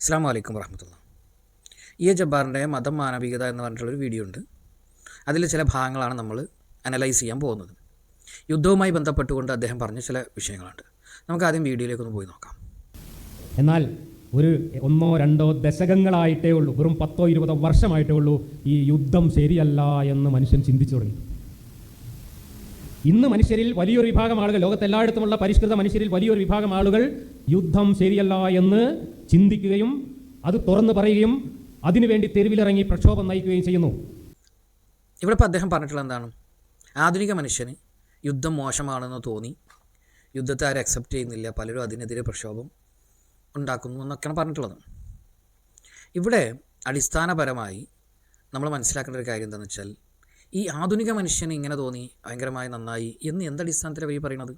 അസ്സാം വലൈക്കും വർഹമത്തുള്ള E A ജബ്ബാറിന്റെ മതം മാനവികത എന്ന് പറഞ്ഞിട്ടുള്ളൊരു വീഡിയോ ഉണ്ട്. അതിൽ ചില ഭാഗങ്ങളാണ് നമ്മൾ അനലൈസ് ചെയ്യാൻ പോകുന്നത്. യുദ്ധവുമായി ബന്ധപ്പെട്ടുകൊണ്ട് അദ്ദേഹം പറഞ്ഞ ചില വിഷയങ്ങളുണ്ട്. നമുക്ക് ആദ്യം വീഡിയോയിലേക്കൊന്ന് പോയി നോക്കാം. എന്നാൽ ഒരു ഒന്നോ രണ്ടോ ദശകങ്ങളായിട്ടേ ഉള്ളൂ. വെറും പത്തോ ഇരുപതോ വർഷമായിട്ടേ ഉള്ളൂ ഈ യുദ്ധം ശരിയല്ല എന്ന് മനുഷ്യൻ ചിന്തിച്ചു തുടങ്ങി. ഇന്ന് മനുഷ്യരിൽ വലിയൊരു വിഭാഗം ആളുകൾ ലോകത്തെല്ലായിടത്തുമുള്ള പരിഷ്കൃത മനുഷ്യരിൽ വലിയൊരു വിഭാഗം ആളുകൾ യുദ്ധം ശരിയല്ല എന്ന് ചിന്തിക്കുകയും അത് തുറന്നു പറയുകയും അതിനുവേണ്ടി തെരുവിലിറങ്ങി പ്രക്ഷോഭം നയിക്കുകയും ചെയ്യുന്നു. ഇവിടെ ഇപ്പോൾ അദ്ദേഹം പറഞ്ഞിട്ടുള്ള എന്താണ്? ആധുനിക മനുഷ്യന് യുദ്ധം മോശമാണെന്ന് തോന്നി. യുദ്ധത്തെ ആരും അക്സെപ്റ്റ് ചെയ്യുന്നില്ല. പലരും അതിനെതിരെ പ്രക്ഷോഭം ഉണ്ടാക്കുന്നു എന്നൊക്കെയാണ് പറഞ്ഞിട്ടുള്ളത്. ഇവിടെ അടിസ്ഥാനപരമായി നമ്മൾ മനസ്സിലാക്കേണ്ട ഒരു കാര്യം എന്താണെന്ന് വെച്ചാൽ ഈ ആധുനിക മനുഷ്യന് ഇങ്ങനെ തോന്നി ഭയങ്കരമായി നന്നായി. എന്ന് എന്തടിസ്ഥാനത്തിലാണ് ഈ പറയുന്നത്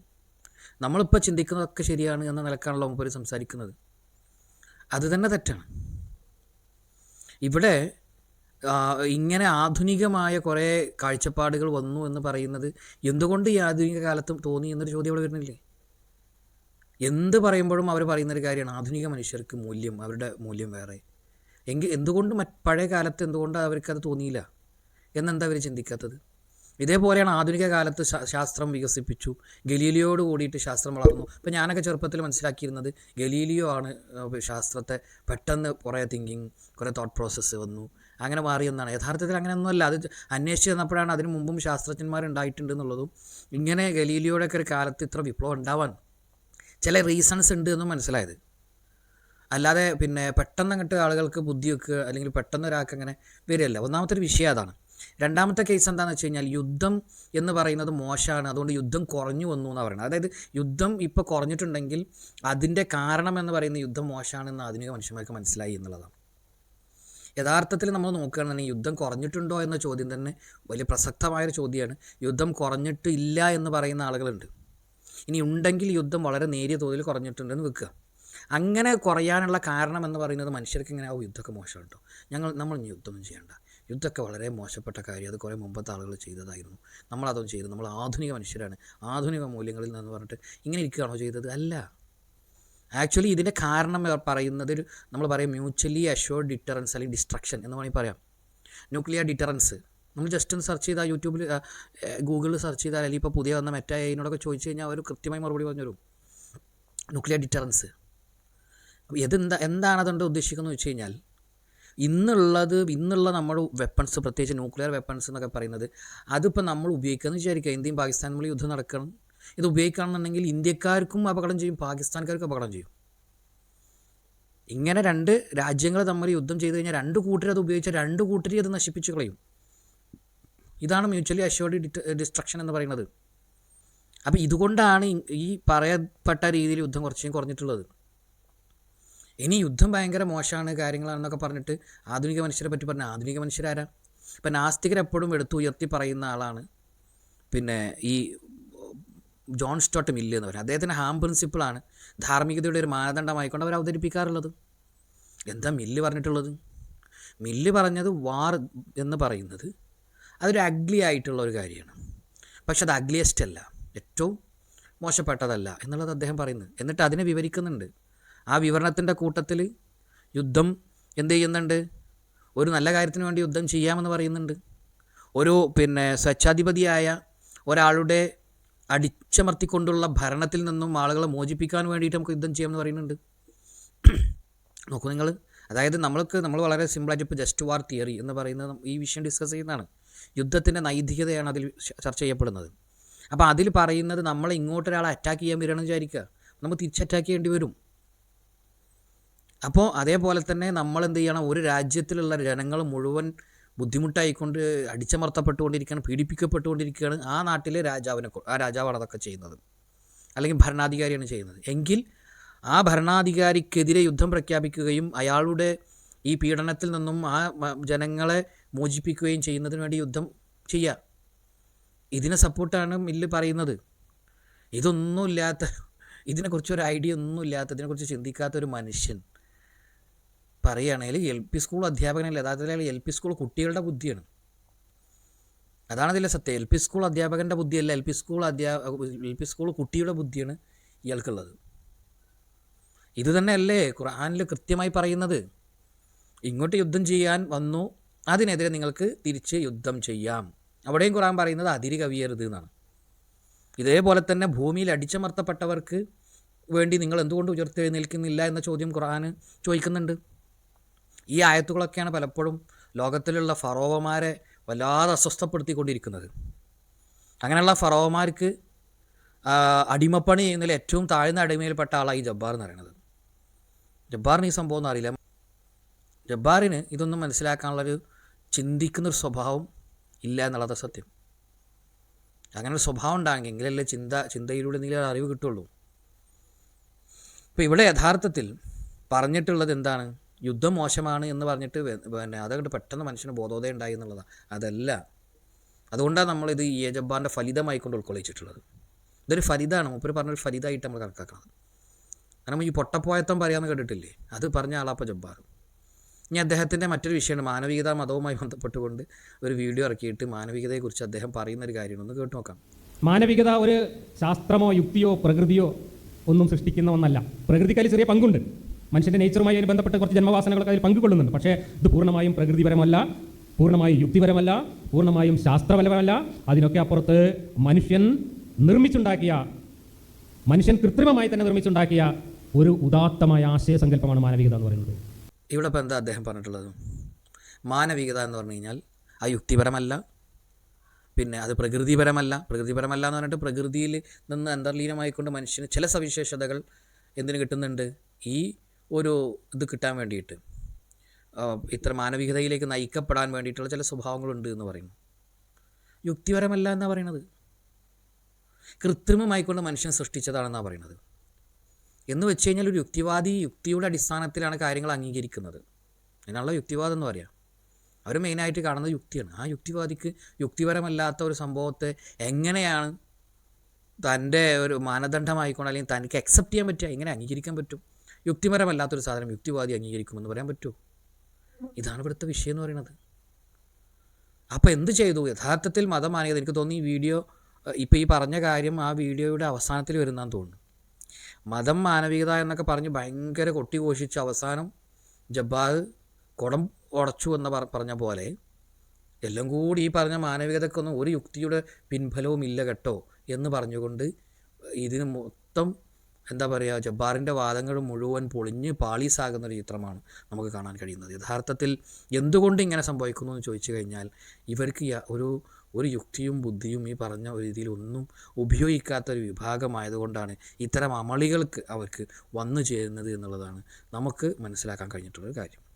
നമ്മളിപ്പോൾ ചിന്തിക്കുന്നതൊക്കെ ശരിയാണ് എന്ന നിലക്കാണല്ലോ മുമ്പ് സംസാരിക്കുന്നത്. അത് തന്നെ തെറ്റാണ്. ഇവിടെ ഇങ്ങനെ ആധുനികമായ കുറേ കാഴ്ചപ്പാടുകൾ വന്നു എന്ന് പറയുന്നത് എന്തുകൊണ്ട് ഈ ആധുനിക കാലത്തും തോന്നി എന്നൊരു ചോദ്യം ഇവിടെ വരുന്നില്ലേ? എന്ത് പറയുമ്പോഴും അവർ പറയുന്നൊരു കാര്യമാണ് ആധുനിക മനുഷ്യർക്ക് മൂല്യം അവരുടെ മൂല്യം വേറെ. എങ്കിൽ എന്തുകൊണ്ട് മറ്റ് പഴയ കാലത്ത് എന്തുകൊണ്ട് അവർക്കത് തോന്നിയില്ല? എന്നെന്താ അവർ ചിന്തിക്കാത്തത്? ഇതേപോലെയാണ് ആധുനിക കാലത്ത് ശാസ്ത്രം വികസിപ്പിച്ചു. ഗലീലിയോട് കൂടിയിട്ട് ശാസ്ത്രം വളർന്നു. അപ്പം ഞാനൊക്കെ ചെറുപ്പത്തിൽ മനസ്സിലാക്കിയിരുന്നത് ഗലീലിയോ ആണ് ശാസ്ത്രത്തെ പെട്ടെന്ന് കുറേ തിങ്കിങ് കുറേ തോട്ട് പ്രോസസ്സ് വന്നു. അങ്ങനെ മാറിയെന്നാണ് യഥാർത്ഥത്തിൽ അങ്ങനെയൊന്നുമല്ല. അത് അന്വേഷിച്ച് തന്നപ്പോഴാണ് അതിന് മുമ്പും ശാസ്ത്രജ്ഞന്മാരുണ്ടായിട്ടുണ്ട് എന്നുള്ളതും. ഇങ്ങനെ ഗലീലിയോടെയൊക്കെ ഒരു കാലത്ത് ഇത്ര വിപ്ലവം ഉണ്ടാവാൻ ചില റീസൺസ് ഉണ്ട് എന്നും മനസ്സിലായത്. അല്ലാതെ പിന്നെ പെട്ടെന്ന് അങ്ങോട്ട് ആളുകൾക്ക് ബുദ്ധി വെക്കുക അല്ലെങ്കിൽ പെട്ടെന്ന് ഒരാൾക്ക് അങ്ങനെ വരികയല്ല. ഒന്നാമത്തെ ഒരു വിഷയം അതാണ്. രണ്ടാമത്തെ കേസ് എന്താണെന്ന് വെച്ച് കഴിഞ്ഞാൽ യുദ്ധം എന്ന് പറയുന്നത് മോശമാണ്. അതുകൊണ്ട് യുദ്ധം കുറഞ്ഞു വന്നു എന്ന് പറയുന്നത്. അതായത് യുദ്ധം ഇപ്പോൾ കുറഞ്ഞിട്ടുണ്ടെങ്കിൽ അതിന്റെ കാരണം എന്ന് പറയുന്ന യുദ്ധം മോശമാണെന്ന് ആധുനിക മനുഷ്യന്മാർക്ക് മനസ്സിലായി എന്നുള്ളതാണ്. യഥാർത്ഥത്തിൽ നമ്മൾ നോക്കുകയാണെന്നുണ്ടെങ്കിൽ യുദ്ധം കുറഞ്ഞിട്ടുണ്ടോ എന്ന ചോദ്യം തന്നെ വലിയ പ്രസക്തമായൊരു ചോദ്യമാണ്. യുദ്ധം കുറഞ്ഞിട്ടില്ല എന്ന് പറയുന്ന ആളുകളുണ്ട്. ഇനി ഉണ്ടെങ്കിൽ യുദ്ധം വളരെ നേരിയ തോതിൽ കുറഞ്ഞിട്ടുണ്ടെന്ന് വെക്കുക. അങ്ങനെ കുറയാനുള്ള കാരണം എന്ന് പറയുന്നത് മനുഷ്യർക്ക് ഇങ്ങനെ ആവും. യുദ്ധമൊക്കെ മോശം കേട്ടോ ഞങ്ങൾ നമ്മൾ യുദ്ധമൊന്നും ചെയ്യണ്ട. യുദ്ധമൊക്കെ വളരെ മോശപ്പെട്ട കാര്യം. അത് കുറേ മുമ്പത്തെ ആളുകൾ ചെയ്തതായിരുന്നു. നമ്മളതൊന്നും ചെയ്തു. നമ്മൾ ആധുനിക മനുഷ്യരാണ്. ആധുനിക മൂല്യങ്ങളിൽ നിന്ന് പറഞ്ഞിട്ട് ഇങ്ങനെ ഇരിക്കുകയാണോ ചെയ്തത്? അല്ല. ആക്ച്വലി ഇതിന്റെ കാരണം പറയുന്നത് നമ്മൾ പറയും മ്യൂച്വലി അഷ്യോർഡ് ഡിറ്ററൻസ് അല്ലെങ്കിൽ ഡിസ്ട്രക്ഷൻ എന്ന് വേണമെങ്കിൽ പറയാം. ന്യൂക്ലിയർ ഡിറ്ററൻസ് നമ്മൾ ജസ്റ്റ് ഒന്ന് സെർച്ച് ചെയ്താൽ യൂട്യൂബിൽ ഗൂഗിളിൽ സെർച്ച് ചെയ്താൽ അല്ലെങ്കിൽ ഇപ്പോൾ പുതിയ വന്ന മെറ്റ അതിനോടൊക്കെ ചോദിച്ചു കഴിഞ്ഞാൽ അവർ കൃത്യമായി മറുപടി പറഞ്ഞുതരും ന്യൂക്ലിയർ ഡിറ്ററൻസ് അപ്പോൾ ഇതെന്താ എന്താണ് അതുകൊണ്ട് ഉദ്ദേശിക്കുന്നത് വെച്ച് കഴിഞ്ഞാൽ ഇന്നുള്ളത് ഇന്നുള്ള നമ്മുടെ വെപ്പൺസ് പ്രത്യേകിച്ച് ന്യൂക്ലിയർ വെപ്പൺസ് എന്നൊക്കെ പറയുന്നത് അതിപ്പോൾ നമ്മൾ ഉപയോഗിക്കാമെന്ന് വിചാരിക്കുക. ഇന്ത്യയും പാകിസ്ഥാനും തമ്മിൽ യുദ്ധം നടക്കണം. ഇത് ഉപയോഗിക്കുകയാണെന്നുണ്ടെങ്കിൽ ഇന്ത്യക്കാർക്കും അപകടം ചെയ്യും പാകിസ്ഥാൻകാർക്കും അപകടം ചെയ്യും. ഇങ്ങനെ രണ്ട് രാജ്യങ്ങൾ തമ്മിൽ യുദ്ധം ചെയ്തു കഴിഞ്ഞാൽ രണ്ട് കൂട്ടർ അത് ഉപയോഗിച്ച രണ്ട് കൂട്ടരെ അത് നശിപ്പിച്ചു കളയും. ഇതാണ് മ്യൂച്വലി അഷ്യോർഡ് ഡിസ്ട്രക്ഷൻ എന്ന് പറയുന്നത്. അപ്പോൾ ഇതുകൊണ്ടാണ് ഈ പറയപ്പെട്ട രീതിയിൽ യുദ്ധം കുറച്ചും കുറഞ്ഞിട്ടുള്ളത്. ഇനി യുദ്ധം ഭയങ്കര മോശമാണ് കാര്യങ്ങളാണെന്നൊക്കെ പറഞ്ഞിട്ട് ആധുനിക മനുഷ്യരെ പറ്റി പറഞ്ഞ ആധുനിക മനുഷ്യരാരാ? ഇപ്പം നാസ്തികരെപ്പോഴും എടുത്തു ഉയർത്തി പറയുന്ന ആളാണ്. പിന്നെ ഈ ജോൺ സ്റ്റോട്ട് മില്ല് എന്ന് പറയുന്നത് അദ്ദേഹത്തിന്റെ ഹാം പ്രിൻസിപ്പിളാണ് ധാർമ്മികതയുടെ ഒരു മാനദണ്ഡമായിക്കൊണ്ട് അവർ അവതരിപ്പിക്കാറുള്ളത്. എന്താ മില്ല് പറഞ്ഞിട്ടുള്ളത്? മില്ല് പറഞ്ഞത് വാർ എന്ന് പറയുന്നത് അതൊരു അഗ്ലി ആയിട്ടുള്ള ഒരു കാര്യമാണ്. പക്ഷെ അത് അഗ്ലിയസ്റ്റ് അല്ല. ഏറ്റവും മോശപ്പെട്ടതല്ല എന്നുള്ളത് അദ്ദേഹം പറയുന്നത് എന്നിട്ട് അതിനെ വിവരിക്കുന്നുണ്ട്. ആ വിവരണത്തിന്റെ കൂട്ടത്തിൽ യുദ്ധം എന്ത് ചെയ്യുന്നുണ്ട്? ഒരു നല്ല കാര്യത്തിന് വേണ്ടി യുദ്ധം ചെയ്യാമെന്ന് പറയുന്നുണ്ട്. ഒരു പിന്നെ സ്വച്ഛാധിപതിയായ ഒരാളുടെ അടിച്ചമർത്തിക്കൊണ്ടുള്ള ഭരണത്തിൽ നിന്നും ആളുകളെ മോചിപ്പിക്കാൻ വേണ്ടിയിട്ട് നമുക്ക് യുദ്ധം ചെയ്യാമെന്ന് പറയുന്നുണ്ട്. നോക്കൂ നിങ്ങൾ. അതായത് നമ്മൾക്ക് നമ്മൾ വളരെ സിമ്പിളായിട്ട് ഇപ്പോൾ ജസ്റ്റ് വാർ തിയറി എന്ന് പറയുന്നത് ഈ വിഷയം ഡിസ്കസ് ചെയ്യുന്നതാണ്. യുദ്ധത്തിന്റെ നൈതികതയാണ് അതിൽ ചർച്ച ചെയ്യപ്പെടുന്നത്. അപ്പോൾ അതിൽ പറയുന്നത് നമ്മളെ ഇങ്ങോട്ടൊരാളെ അറ്റാക്ക് ചെയ്യാൻ വരികയാണെന്ന് വിചാരിക്കുക. നമുക്ക് തിരിച്ച് അറ്റാക്ക് ചെയ്യേണ്ടി വരും. അപ്പോൾ അതേപോലെ തന്നെ നമ്മൾ എന്ത് ചെയ്യണം ഒരു രാജ്യത്തിലുള്ള ജനങ്ങൾ മുഴുവൻ ബുദ്ധിമുട്ടായിക്കൊണ്ട് അടിച്ചമർത്തപ്പെട്ടുകൊണ്ടിരിക്കുകയാണ് പീഡിപ്പിക്കപ്പെട്ടുകൊണ്ടിരിക്കുകയാണ് ആ നാട്ടിലെ രാജാവിനെ ആ രാജാവാണ് അതൊക്കെ ചെയ്യുന്നത്. അല്ലെങ്കിൽ ഭരണാധികാരിയാണ് ചെയ്യുന്നത്. എങ്കിൽ ആ ഭരണാധികാരിക്കെതിരെ യുദ്ധം പ്രഖ്യാപിക്കുകയും അയാളുടെ ഈ പീഡനത്തിൽ നിന്നും ആ ജനങ്ങളെ മോചിപ്പിക്കുകയും ചെയ്യുന്നതിന് വേണ്ടി യുദ്ധം ചെയ്യുക ഇതിനെ സപ്പോർട്ടാണ് മില്ല് പറയുന്നത്. ഇതൊന്നുമില്ലാത്ത ഇതിനെക്കുറിച്ച് ഒരു ഐഡിയ ഒന്നുമില്ലാത്ത ഇതിനെക്കുറിച്ച് ചിന്തിക്കാത്ത ഒരു മനുഷ്യൻ പറയുകയാണെങ്കിൽ എൽ പി സ്കൂൾ അധ്യാപകനല്ല യഥാർത്ഥത്തിൽ എൽ പി സ്കൂൾ കുട്ടികളുടെ ബുദ്ധിയാണ്. അതാണ് ഇതിലെ സത്യം. എൽ പി സ്കൂൾ അധ്യാപകന്റെ ബുദ്ധിയല്ല എൽ പി സ്കൂൾ അധ്യാ എൽ പി സ്കൂൾ കുട്ടിയുടെ ബുദ്ധിയാണ് ഇയാൾക്കുള്ളത്. ഇത് തന്നെയല്ലേ ഖുർആാനിൽ കൃത്യമായി പറയുന്നത്? ഇങ്ങോട്ട് യുദ്ധം ചെയ്യാൻ വന്നു അതിനെതിരെ നിങ്ങൾക്ക് തിരിച്ച് യുദ്ധം ചെയ്യാം. അവിടെയും ഖുർആൻ പറയുന്നത് അതിരി കവിയരുത് എന്നാണ്. ഇതേപോലെ തന്നെ ഭൂമിയിൽ അടിച്ചമർത്തപ്പെട്ടവർക്ക് വേണ്ടി നിങ്ങൾ എന്തുകൊണ്ട് ഉയർത്തെഴുന്നേൽക്കുന്നില്ല എന്ന ചോദ്യം ഖുർആൻ ചോദിക്കുന്നുണ്ട്. ഈ ആയത്തുകളൊക്കെയാണ് പലപ്പോഴും ലോകത്തിലുള്ള ഫറോവമാരെ വല്ലാതെ അസ്വസ്ഥപ്പെടുത്തിക്കൊണ്ടിരിക്കുന്നത്. അങ്ങനെയുള്ള ഫറോവമാർക്ക് അടിമപ്പണി ചെയ്യുന്നതിൽ ഏറ്റവും താഴ്ന്ന അടിമയിൽപ്പെട്ട ആളായി ജബ്ബാർ എന്ന് പറയുന്നത്. ജബ്ബാറിന് ഈ സംഭവം ഒന്നും അറിയില്ല. ജബ്ബാറിന് ഇതൊന്നും മനസ്സിലാക്കാനുള്ളൊരു ചിന്തിക്കുന്നൊരു സ്വഭാവം ഇല്ല എന്നുള്ളത് സത്യം. അങ്ങനെ ഒരു സ്വഭാവം ഉണ്ടാകും എങ്കിലല്ലേ ചിന്ത ചിന്തയിലൂടെ എന്തെങ്കിലും അറിവ് കിട്ടുള്ളൂ. ഇപ്പോൾ ഇവിടെ യഥാർത്ഥത്തിൽ പറഞ്ഞിട്ടുള്ളത് എന്താണ്? യുദ്ധം മോശമാണ് എന്ന് പറഞ്ഞിട്ട് പിന്നെ അതങ്ങോട്ട് പെട്ടെന്ന് മനുഷ്യന് ബോധോദയം ഉണ്ടായി എന്നുള്ളതാണ് അതല്ല. അതുകൊണ്ടാണ് നമ്മളിത് ഈ ഏജബ്ബാന്റെ ഫലിതമായിക്കൊണ്ട് ഉൾക്കൊള്ളിച്ചിട്ടുള്ളത്. ഇതൊരു ഫലിതാണ്. മൂപ്പര് പറഞ്ഞൊരു ഫലിതമായിട്ട് നമ്മൾ കണക്കാക്കണം. കാരണം ഈ പൊട്ടപ്പോയത്തം പറയാമെന്ന് കേട്ടിട്ടില്ലേ? അത് പറഞ്ഞ ആളാപ്പ ജബ്ബാർ ഇനി അദ്ദേഹത്തിന്റെ മറ്റൊരു വിഷയമാണ്. മാനവികത മതവുമായി ബന്ധപ്പെട്ടുകൊണ്ട് ഒരു വീഡിയോ ഇറക്കിയിട്ട് മാനവികതയെക്കുറിച്ച് അദ്ദേഹം പറയുന്ന ഒരു കാര്യം ഒന്ന് കേട്ട് നോക്കാം. മാനവികത ഒരു ശാസ്ത്രമോ യുക്തിയോ പ്രകൃതിയോ ഒന്നും സൃഷ്ടിക്കുന്ന ഒന്നല്ല. പ്രകൃതിക്കാരി ചെറിയ പങ്കുണ്ട്. മനുഷ്യന്റെ നേച്ചറുമായി അതിന് ബന്ധപ്പെട്ട കുറച്ച് ജന്മവാസനകളൊക്കെ അതിൽ പങ്കുകൊള്ളുന്നുണ്ട്. പക്ഷേ ഇത് പൂർണമായും പ്രകൃതിപരമല്ല പൂർണമായും യുക്തിപരമല്ല പൂർണമായും ശാസ്ത്രപരമല്ല. അതിനൊക്കെ അപ്പുറത്ത് മനുഷ്യൻ നിർമ്മിച്ചുണ്ടാക്കിയ മനുഷ്യൻ കൃത്രിമമായി തന്നെ നിർമ്മിച്ചുണ്ടാക്കിയ ഒരു ഉദാത്തമായ ആശയസങ്കല്പമാണ് മാനവികത എന്ന് പറയുന്നത്. ഇവിടെ ഇപ്പോൾ എന്താ അദ്ദേഹം പറഞ്ഞിട്ടുള്ളത്? മാനവികത എന്ന് പറഞ്ഞു കഴിഞ്ഞാൽ ആ യുക്തിപരമല്ല പിന്നെ അത് പ്രകൃതിപരമല്ല. പ്രകൃതിപരമല്ല എന്ന് പറഞ്ഞിട്ട് പ്രകൃതിയിൽ നിന്ന് അന്തർലീനമായിക്കൊണ്ട് മനുഷ്യന് ചില സവിശേഷതകൾ എന്തിന് കിട്ടുന്നുണ്ട്? ഈ ഒരു ഇത് കിട്ടാൻ വേണ്ടിയിട്ട് ഇത്ര മാനവികതയിലേക്ക് നയിക്കപ്പെടാൻ വേണ്ടിയിട്ടുള്ള ചില സ്വഭാവങ്ങളുണ്ട് എന്ന് പറയുന്നു. യുക്തിപരമല്ല എന്നാണ് പറയുന്നത് കൃത്രിമമായിക്കൊണ്ട് മനുഷ്യൻ സൃഷ്ടിച്ചതാണെന്നാണ് പറയുന്നത് എന്ന് വെച്ച് കഴിഞ്ഞാൽ ഒരു യുക്തിവാദി യുക്തിയുടെ അടിസ്ഥാനത്തിലാണ് കാര്യങ്ങൾ അംഗീകരിക്കുന്നത്. അതിനുള്ള യുക്തിവാദം എന്ന് പറയാം. അവർ മെയിനായിട്ട് കാണുന്നത് യുക്തിയാണ്. ആ യുക്തിവാദിക്ക് യുക്തിപരമല്ലാത്ത ഒരു സംഭവത്തെ എങ്ങനെയാണ് തന്റെ ഒരു മാനദണ്ഡമായിക്കൊണ്ട് അല്ലെങ്കിൽ തനിക്ക് അക്സെപ്റ്റ് ചെയ്യാൻ പറ്റുക? എങ്ങനെ അംഗീകരിക്കാൻ പറ്റും? യുക്തിപരമല്ലാത്തൊരു സാധനം യുക്തിവാദി അംഗീകരിക്കുമെന്ന് പറയാൻ പറ്റുമോ? ഇതാണ് ഇവിടുത്തെ വിഷയം എന്ന് പറയുന്നത്. അപ്പോൾ എന്ത് ചെയ്തു? യഥാർത്ഥത്തിൽ മതമാനിയത് എനിക്ക് തോന്നി ഈ വീഡിയോ ഇപ്പോൾ ഈ പറഞ്ഞ കാര്യം ആ വീഡിയോയുടെ അവസാനത്തിൽ വരുന്നതെന്ന് തോന്നുന്നു. മതം മാനവികത എന്നൊക്കെ പറഞ്ഞ് ഭയങ്കര കൊട്ടിഘോഷിച്ച് അവസാനം ജബ്ബാർ കുടം ഉടച്ചു എന്ന് പറഞ്ഞ പോലെ എല്ലാം കൂടി ഈ പറഞ്ഞ മാനവികതക്കൊന്നും ഒരു യുക്തിയുടെ പിൻഫലവും ഇല്ല കേട്ടോ എന്ന് പറഞ്ഞുകൊണ്ട് ഇതിന് മൊത്തം എന്താ പറയുക ജബ്ബാറിന്റെ വാദങ്ങൾ മുഴുവൻ പൊളിഞ്ഞ് പാളീസാകുന്ന ഒരു ചിത്രമാണ് നമുക്ക് കാണാൻ കഴിയുന്നത്. യഥാർത്ഥത്തിൽ എന്തുകൊണ്ട് ഇങ്ങനെ സംഭവിക്കുന്നു എന്ന് ചോദിച്ചു കഴിഞ്ഞാൽ ഇവർക്ക് ഒരു ഒരു യുക്തിയും ബുദ്ധിയും ഈ പറഞ്ഞ ഒരു രീതിയിലൊന്നും ഉപയോഗിക്കാത്ത ഒരു വിഭാഗമായതുകൊണ്ടാണ് ഇത്തരം അമളികൾക്ക് അവർക്ക് വന്നു ചേരുന്നത് എന്നുള്ളതാണ് നമുക്ക് മനസ്സിലാക്കാൻ കഴിഞ്ഞിട്ടുള്ളൊരു കാര്യം.